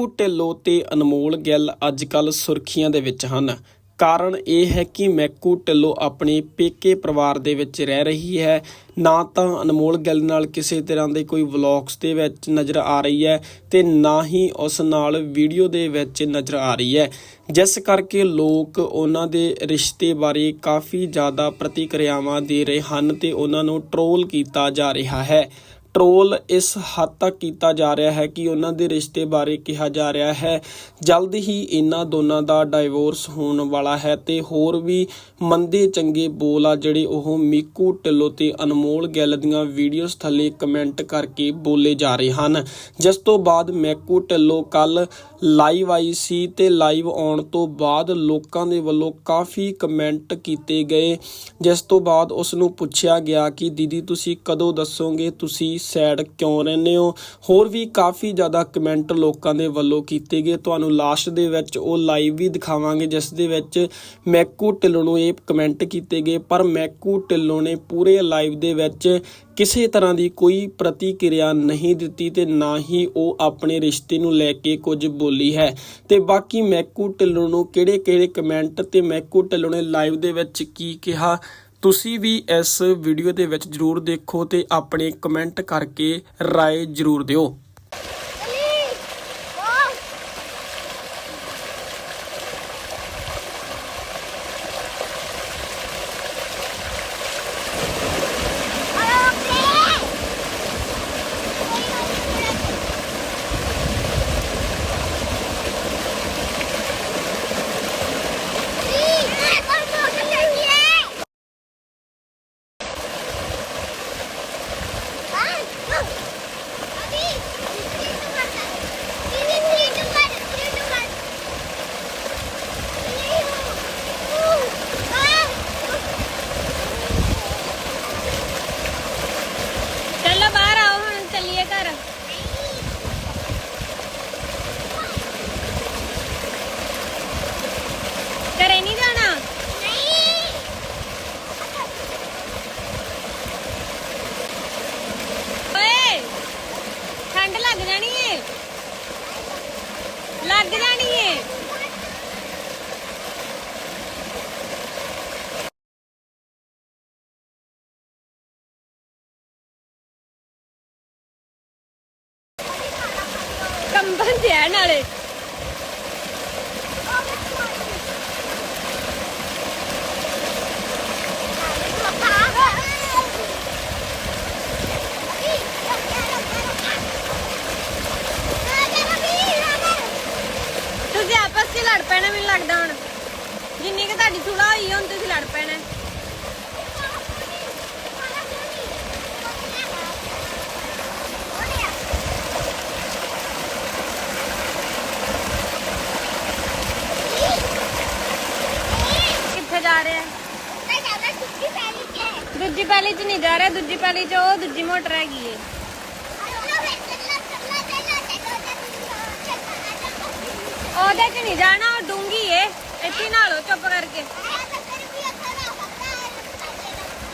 ਮੈਕੂ ਢਿੱਲੋਂ ਤੇ ਅਨਮੋਲ ਗਿੱਲ ਅੱਜਕੱਲ ਸੁਰਖੀਆਂ ਦੇ ਵਿੱਚ ਹਨ। ਕਾਰਨ ਇਹ ਹੈ ਕਿ ਮੈਕੂ ਢਿੱਲੋਂ ਆਪਣੇ ਪੇਕੇ ਪਰਿਵਾਰ ਦੇ ਵਿੱਚ ਰਹਿ ਰਹੀ ਹੈ। ਨਾ ਤਾਂ ਅਨਮੋਲ ਗਿੱਲ ਨਾਲ ਕਿਸੇ ਤਰ੍ਹਾਂ ਦੇ ਕੋਈ ਵਲੌਗਸ ਦੇ ਵਿੱਚ ਨਜ਼ਰ ਆ ਰਹੀ ਹੈ ਤੇ ਨਾ ਹੀ ਉਸ ਨਾਲ ਵੀਡੀਓ ਦੇ ਵਿੱਚ ਨਜ਼ਰ ਆ ਰਹੀ ਹੈ। ਜਿਸ ਕਰਕੇ ਲੋਕ ਉਹਨਾਂ ਦੇ ਰਿਸ਼ਤੇ ਬਾਰੇ ਕਾਫੀ ਜ਼ਿਆਦਾ ਪ੍ਰਤੀਕਿਰਿਆਵਾਂ ਦੇ ਰਹੇ ਹਨ ਤੇ ਉਹਨਾਂ ਨੂੰ ਟਰੋਲ ਕੀਤਾ ਜਾ ਰਿਹਾ ਹੈ। ਟਰੋਲ ਇਸ ਹੱਦ ਤੱਕ ਕੀਤਾ ਜਾ ਰਿਹਾ ਹੈ ਕਿ ਉਹਨਾਂ ਦੇ ਰਿਸ਼ਤੇ ਬਾਰੇ ਕਿਹਾ ਜਾ ਰਿਹਾ ਹੈ। ਜਲਦ ਹੀ ਇਹਨਾਂ ਦੋਨਾਂ ਦਾ ਡਾਈਵੋਰਸ ਹੋਣ ਵਾਲਾ ਹੈ ਤੇ ਹੋਰ ਵੀ ਮੰਦੇ ਚੰਗੇ ਬੋਲ ਆ ਜਿਹੜੇ ਉਹ ਮੀਕੂ ਢਿੱਲੋਂ ਤੇ ਅਨਮੋਲ ਗਿੱਲ ਦੀਆਂ ਵੀਡੀਓਜ਼ ਥੱਲੇ ਕਮੈਂਟ ਕਰਕੇ ਬੋਲੇ ਜਾ ਰਹੇ ਹਨ। ਜਿਸ ਤੋਂ ਬਾਅਦ ਮੈਕੂ ਢਿੱਲੋਂ ਕੱਲ ਲਾਈਵ ਆਈ ਸੀ ਤੇ ਲਾਈਵ ਆਉਣ ਤੋਂ ਬਾਅਦ ਲੋਕਾਂ ਦੇ ਵੱਲੋਂ ਕਾਫੀ ਕਮੈਂਟ ਕੀਤੇ ਗਏ। ਜਿਸ ਤੋਂ ਬਾਅਦ ਉਸ ਨੂੰ ਪੁੱਛਿਆ ਗਿਆ ਕਿ, ਦੀਦੀ, ਤੁਸੀਂ ਕਦੋਂ ਦੱਸੋਗੇ? ਤੁਸੀਂ ਸੈਡ ਕਿਉਂ ਰਹਿੰਦੇ ਹੋ? ਹੋਰ ਵੀ ਕਾਫੀ ਜ਼ਿਆਦਾ ਕਮੈਂਟ ਲੋਕਾਂ ਦੇ ਵੱਲੋਂ ਕੀਤੇ ਗਏ। ਤੁਹਾਨੂੰ ਲਾਸਟ ਦੇ ਵਿੱਚ ਉਹ ਲਾਈਵ ਵੀ ਦਿਖਾਵਾਂਗੇ, ਜਿਸ ਦੇ ਵਿੱਚ ਮੈਕੂ ਢਿੱਲੋਂ ਨੂੰ ਇਹ ਕਮੈਂਟ ਕੀਤੇ ਗਏ। ਪਰ ਮੈਕੂ ਢਿੱਲੋਂ ਨੇ ਪੂਰੇ ਲਾਈਵ ਦੇ ਵਿੱਚ ਕਿਸੇ ਤਰ੍ਹਾਂ ਦੀ ਕੋਈ ਪ੍ਰਤੀਕਿਰਿਆ ਨਹੀਂ ਦਿੱਤੀ ਤੇ ਨਾ ਹੀ ਉਹ ਆਪਣੇ ਰਿਸ਼ਤੇ ਨੂੰ ਲੈ ਕੇ ਕੁਝ ਬੋਲੀ ਹੈ। ਤੇ ਬਾਕੀ ਮੈਕੂ ਢਿੱਲੋਂ ਨੂੰ ਕਿਹੜੇ-ਕਿਹੜੇ ਕਮੈਂਟ ਤੇ ਮੈਕੂ ਢਿੱਲੋਂ ਨੇ ਲਾਈਵ ਦੇ ਵਿੱਚ ਕੀ ਕਿਹਾ? ਤੁਸੀਂ ਵੀ ਇਸ ਵੀਡੀਓ ਦੇ ਵਿੱਚ ਜਰੂਰ ਦੇਖੋ ਤੇ ਆਪਣੇ ਕਮੈਂਟ ਕਰਕੇ ਰਾਏ ਜਰੂਰ ਦਿਓ ਚੱਲੋ ਬਾਹਰ ਆਓ ਹੁਣ ਚੱਲੀਏ ਘਰ ਘਰੇ ਨਹੀਂ ਜਾਣਾ ਓਏ ਠੰਡ ਲੱਗ ਜਾਣੀ ਏ ਲੱਗ ਜਾਣੀ ਏ ਕੰਬਨ ਜਿਆ ਤੁਸੀਂ ਆਪਸ 'ਚ ਲੜ ਪੈਣਾ ਮੈਨੂੰ ਲੱਗਦਾ ਹੁਣ। ਜਿੰਨੀ ਕਿ ਤੁਹਾਡੀ ਸੁਲਾ ਹੋਈ ਹੁਣ ਤੁਸੀਂ ਲੜ ਪੈਣਾ ਕਿੱਥੇ ਜਾ ਰਹੇ ਆ ਦੂਜੀ ਪੈਲੀ 'ਚ ਨਹੀਂ ਜਾ ਰਿਹਾ, ਦੂਜੀ ਪੈਲੀ 'ਚ ਉਹ ਦੂਜੀ ਮੋਟਰ ਹੈਗੀ ਏ। ਉਹਦੇ 'ਚ ਨਹੀਂ ਜਾਣਾ, ਉਹ ਡੂੰਗੀ ਏ। ਇੱਥੇ ਨਾ ਚੁੱਪ ਕਰਕੇ।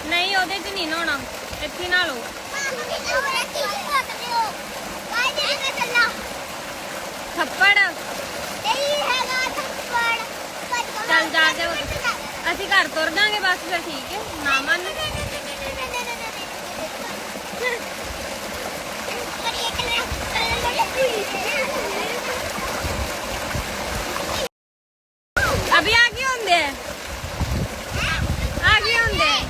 ਨਹੀਂ, ਉਹਦੇ 'ਚ ਨਹੀਂ ਨਹਾਉਣਾ। ਇੱਥੇ ਨਾ ਥੱਪੜ। ਚੱਲ ਜਾ ਕੇ ਅਸੀਂ ਘਰ ਤੁਰ ਦਾਂਗੇ ਬਸ ਫਿਰ ਠੀਕ ਹੈ ਨਾ ਮੰਨ ਅਭੀ ਆ ਕੀ ਹੁੰਦੇ ਹੈ ਆ ਕੀ ਹੁੰਦੇ ਹੈ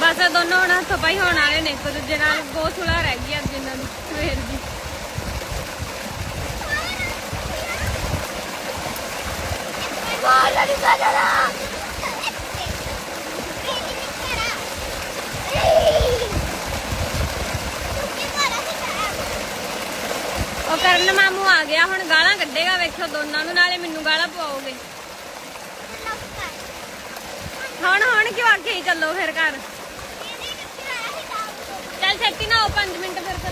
ਬਸ ਇਹ ਦੋਨੋਂ ਹੁਣ ਹੱਥੋਂ ਪਾਈ ਹੋਣ ਵਾਲੇ ਨੇ ਇੱਕ ਦੂਜੇ ਨਾਲ ਬਹੁਤ ਸੁਲਾ ਰਹਿ ਗਈ ਅੱਜ ਇਹਨਾਂ ਦੀ ਸਵੇਰ ਦੀ। ਉਹ ਕਰਨ ਮਾਮੂ ਆ ਗਿਆ ਹੁਣ ਗਾਲਾਂ ਕੱਢੇਗਾ ਵੇਖੋ ਦੋਨਾਂ ਨੂੰ ਨਾਲੇ ਮੈਨੂੰ ਗਾਲਾਂ ਪਵਾਓਗੇ। ਹੁਣ ਹੁਣ ਕਿਉਂ ਆਖੇ ਚੱਲੋ ਫਿਰ ਘਰ? ਚੱਲ ਛੇਤੀ ਨਾ 5 ਮਿੰਟ ਫਿਰ